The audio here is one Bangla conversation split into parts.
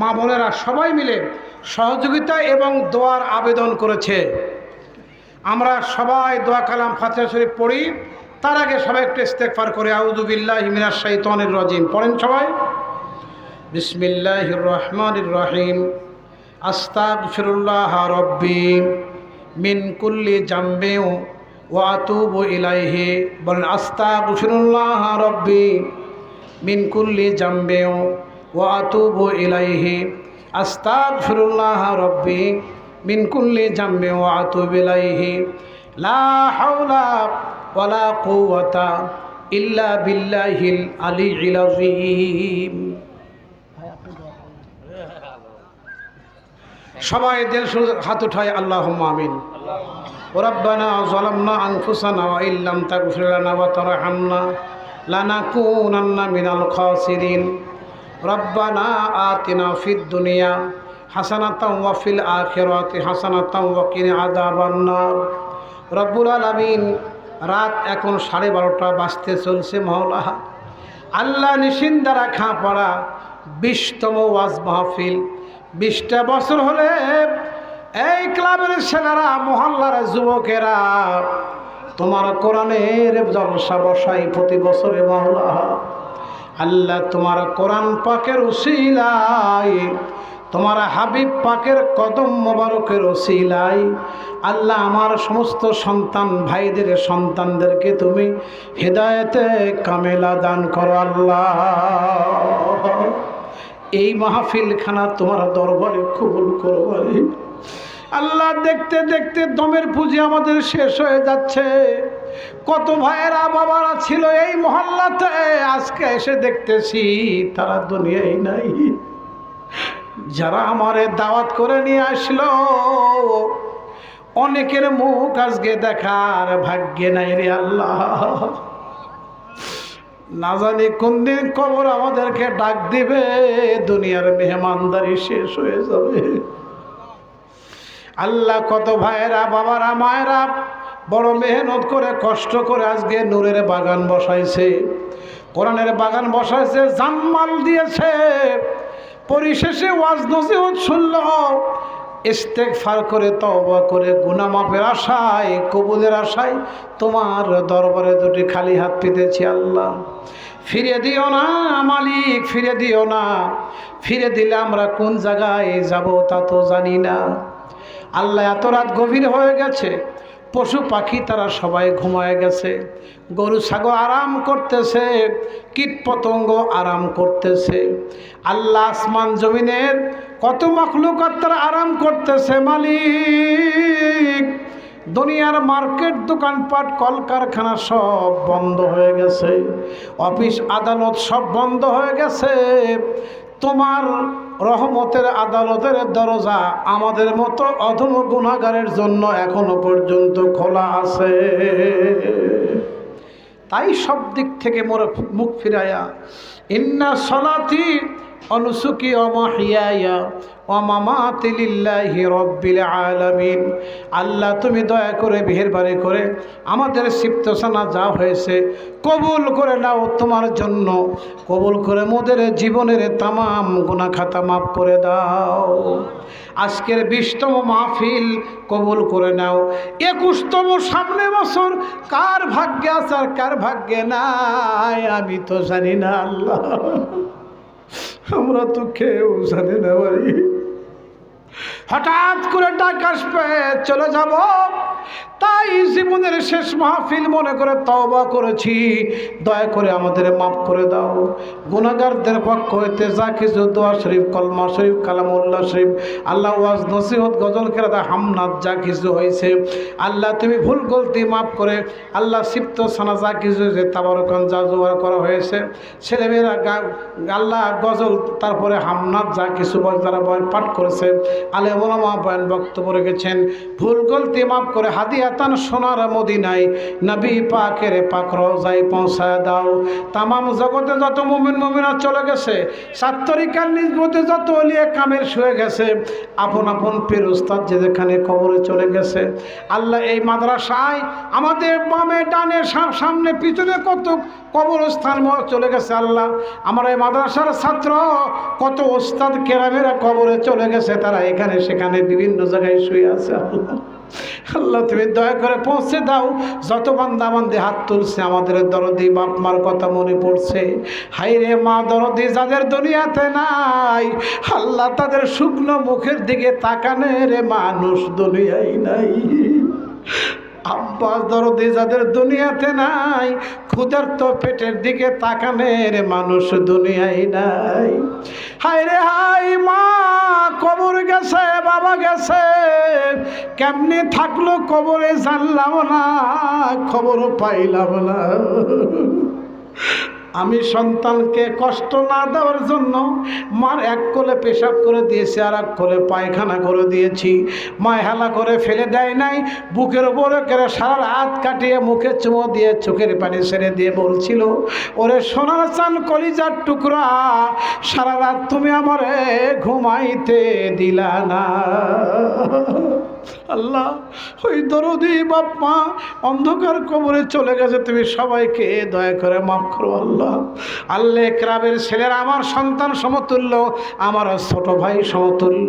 মা বোনেরা সবাই মিলে সহযোগিতা এবং দোয়ার আবেদন করেছে। আমরা সবাই দোয়া কালাম ফাতে শরীফ পড়ি। তার আগে সবাই একটু ইস্তেকফার করে আউদুবিল্লাহ হিমিনার শাইতানির রাজিম। পড়েন সবাই। বিসমিল্লাহির রহমানির রহিম। আস্তাগফিরুল্লাহ রব্বি মিন কুল্লি জাম্বেও ওয়া আতুবু ইলাইহি। বলেন, আস্তাগফিরুল্লাহ রব্বি মিন কুল্লি জাম্বেও ওয়াতুব ইলাইহি। আস্তাক ফিরুল্লাহ রব্বি মিনকুল্লি জাম্বে ওয়াতুব ইলাইহি। লা হাওলা ইল্লা সবাই হাত উঠায় আল্লাহ আমিন। রব্বানা জলামনা আনফুসানা ইল্লাম তাগফির রব্বানা আতিনা ফিদ দুনিয়া হাসানাতাম ওয়াফিল আখেরাতে হাসানাতাম ওয়াকিন আদাবান্নার রব্বুল আলমিন রাত এখন সাড়ে বারোটা বাজতে চলছে মহলা আল্লাহ নিশিন দ্বারা খাঁ পড়া বিশতম ওয়াজ মাহফিল। বিশটা বছর হলে এই ক্লাবের ছেলেরা মহল্লার যুবকেরা তোমার কোরআনের জলসা বসাই প্রতি বছরে মহলা আল্লাহ তোমার কোরআন পাকের উসিলাই তোমার হাবিব পাকের কদম মোবারকের ওসিলাই আল্লাহ আমার সমস্ত সন্তান, ভাইদের সন্তানদেরকে তুমি হৃদায়তে কামেলা দান করো আল্লাহ। এই মাহফিলখানা তোমার দরবারে কবুল করো আল্লাহ দেখতে দেখতে দমের পুঁজি আমাদের শেষ হয়ে যাচ্ছে। কত ভাইয়েরা বাবারা ছিল এই মহল্লাতে। আজকে এসে দেখতেছি তারা দুনিয়ায় নাই। যারা আমারে দাওয়াত করে নিয়ে আসলো, অনেকের মুখ আজকে দেখার ভাগ্যে নাই রে আল্লাহ। না জানি কোন দিন কবর আমাদেরকে ডাক দিবে, দুনিয়ার মেহমানদারি শেষ হয়ে যাবে। আল্লাহ কত ভাইয়েরা, বাবারা, মায়েরা বড় মেহনত করে, কষ্ট করে আজকে নূরের বাগান বসাইছে। কোরআনের বাগান বসাইছে, জানমাল দিয়েছে। পরিশেষে ওয়াজ নসিহত শুনল। ইস্তেক ফার করে তবা করে গুনামাপের আশায়, কবুলের আশায় তোমার দরবারে দুটি খালি হাত পেতেছি আল্লাহ। ফিরে দিও না মালিক ফিরে দিও না। ফিরে দিলে আমরা কোন জায়গায় যাব তা তো জানি না। আল্লাহ এত রাত গভীর হয়ে গেছে পশু পাখি তারা সবাই ঘুমায় গেছে। গরু, ছাগল আরাম করতেছে, কীট পতঙ্গ আরাম করতেছে। আল্লাহ আসমান জমিনের কত মখলুকাত তারা আরাম করতেছে, মালিক। দুনিয়ার মার্কেট, দোকানপাট, কলকারখানা সব বন্ধ হয়ে গেছে। অফিস, আদালত সব বন্ধ হয়ে গেছে। তোমার রহমতের আদালতের দরজা আমাদের মতো অধম গুণাগারের জন্য এখনও পর্যন্ত খোলা আছে। তাই সব দিক থেকে মোর মুখ ফিরাইয়া, ইন্না সলাতি অনুসুকি অমাহিয়া অমামাতিল্লাহি রব্বিল আলামিন। আল্লাহ, তুমি দয়া করে, মেহেরবানি করে আমাদের সিপ্তসানা যা হয়েছে কবুল করে নাও তোমার জন্য। কবুল করে মোদের জীবনের তামাম গুণা খাতা মাফ করে দাও। আজকের বিশতম মাহফিল কবুল করে নাও। একুশতম সামনে বছর, কার ভাগ্যে আছে আর কার ভাগ্যে নাই, আমি তো জানি না আল্লাহ। আমরা তো খেয়েও জানি না ভাই। হঠাৎ করে ডাক আসবে চলে যাব। তাই জীবনের শেষ মাহফিল মনে করে তওবা করেছি। দয়া করে আমাদের মাফ করে দাও। গুণাগারদের পক্ষ হইতে যা কিছু দোয়া শরীফ, কলমা শরীফ, কালামুল্লাহ শরীফ, আল্লাহ ওয়াজ, নসিহত, গজল কেরাদা হামনাথ যা কিছু হয়েছে আল্লাহ, তুমি ভুল, গলতি মাফ করে আল্লাহ, সিপ্ত, সানা, যা কিছু হয়েছে তাবারকান, যা জোগাড় করা হয়েছে। ছেলেমেয়েরা আল্লাহ, গজল, তারপরে হামনাথ যা কিছু যারা বয়ান পাঠ করেছে। আলে ওলামা বয়ান বক্তব্য রেখেছেন। ভুল, গলতি মাফ করে হাদিয়া শয়তান সোনার মদিনায় নবী পাকের পাক রোজায় পৌঁছায় দাও। তামাম জগতে যত মুমিন মুমিনা চলে গেছে সাত্তরিকার নিজমতে যত অলিয়ে কামের শুয়ে গেছে, আপন আপন পীর উস্তাদ যে যেখানে কবরে চলে গেছে। আল্লাহ এই মাদ্রাসায় আমাদের বামে ডানে সামনে পিছনে কত কবরস্থান চলে গেছে আল্লাহ। আমার এই মাদ্রাসার ছাত্র কত ওস্তাদ কেরামেরা কবরে চলে গেছে, তারা এখানে সেখানে বিভিন্ন জায়গায় শুয়ে আছে আল্লাহ। আল্লাহ তুমি দয়া করে পৌঁছে দাও। যত বান্দা বান্দি হাত তুলছে, আমাদের দরদি, বাপ মার কথা মনে পড়ছে। হাই রে মা, দরদি যাদের দুনিয়াতে নাই, আল্লাহ তাদের শুকনো মুখের দিকে তাকানে রে, মানুষ দুনিয়ায় নাই। আব্বাস দরদি যাদের দুনিয়াতে নাই ক্ষুধার্ত পেটের দিকে তাকানের মানুষ দুনিয়ায় নাই। হায় রে হাই মা কবর গেছে, বাবা গেছে, কেমনি থাকল কবরে জানলাম না, খবরও পাইলাম না। আমি সন্তানকে কষ্ট না দেওয়ার জন্য মার এক কোলে পেশাব করে দিয়েছি, আর এক কোলে পায়খানা করে দিয়েছি। মা হেলা করে ফেলে দেয় নাই, বুকের উপরে করে সারা রাত কাটিয়ে মুখে চুমো দিয়ে চোখের পানি ছেড়ে দিয়ে বলছিল, ওরে সোনার চান কলিজার টুকরা, সারা রাত তুমি আমারে ঘুমাইতে দিলা না। আল্লাহ, ওই দরদি বাপ্পা অন্ধকার কবরে চলে গেছে, তুমি সবাইকে দয়া করে মাফ করো আল্লাহ। আল্লাহ ক্রাবের ছেলেরা আমার সন্তান সমতুল্য আমার ছোট ভাই সমতুল্য।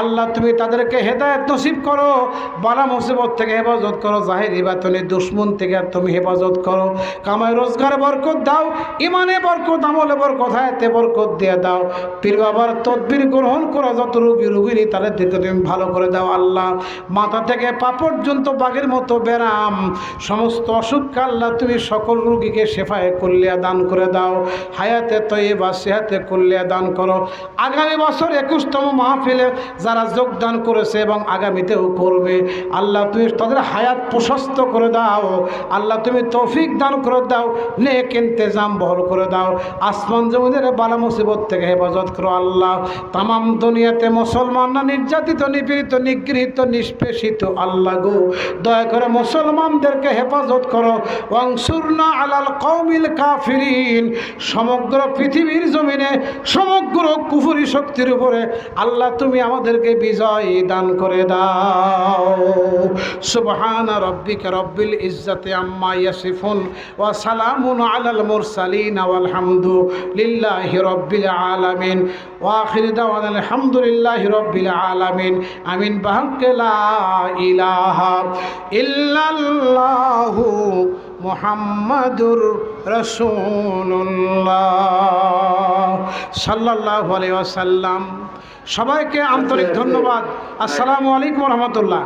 আল্লাহ, তুমি তাদেরকে হেদায়ত নসিব করো, বালা মুসিবত থেকে হেফাজত করো, জাহেরি বাতনি দুশ্মন থেকে আর তুমি হেফাজত করো। কামাই রোজগার বরকত দাও, ইমানে বরকত, আমলে বরকত, হায়াতে বরকত দিয়ে দাও। পীর বাবার তদবির গ্রহণ করা, যত রুগী রুগিনী তাদের দিকে তুমি ভালো করে দাও আল্লাহ। মাথা থেকে পা পর্যন্ত বাঘের মতো ব্যারাম সমস্ত অসুখকে আল্লাহ তুমি সকল রুগীকে সেফায় কল্যাণ দান করে দাও। হায়াতে তৈবা সেহাতে কল্যাণ দান করো। আগামী বছর একুশতম মাহফিলে যারা যোগদান করেছে এবং আগামীতেও করবে, আল্লাহ তুমি তাদের হায়াত প্রশস্ত করে দাও। আল্লাহ তুমি তৌফিক দান করে দাও, নেক ইন্তেজাম বহল করে দাও। আসমান জমিদের বালা মুসিবত থেকে হেফাজত করো আল্লাহ। তামাম দুনিয়াতে মুসলমানরা নির্যাতিত, নিপীড়িত, নিগৃহীত নিষ্পেষিত আল্লাহ গো। দয়া করে মুসলমানদেরকে হেফাজত করো। অংশুরনা আলাল কৌমিল কাফিরিন। সমগ্র পৃথিবীর জমিনে, সমগ্র কুফুরি শক্তির উপরে আল্লাহ তুমি আমাদেরকে বিজয় দান করে দাও। সুবহান রব্বিকা রব্বিল ইজ্জাতি আম্মা ইয়াসিফুন ওয়া সালামুন আলাল মুরসালিন ওয়াল হামদু লিল্লাহি রব্বিল আলামিন। ওয়া আখির দাওয়ানা আলহামদুলিল্লাহি রব্বিল আলামিন। আমিন। বাহাক্কে ইলাহা ইল্লাল্লাহু মোহাম্মদুর রসুল্লাহ সাল্লাহ ওয়াসাল্লাম। সবাইকে আন্তরিক ধন্যবাদ। আসসালামু আলাইকুম রহমতুল্লাহ।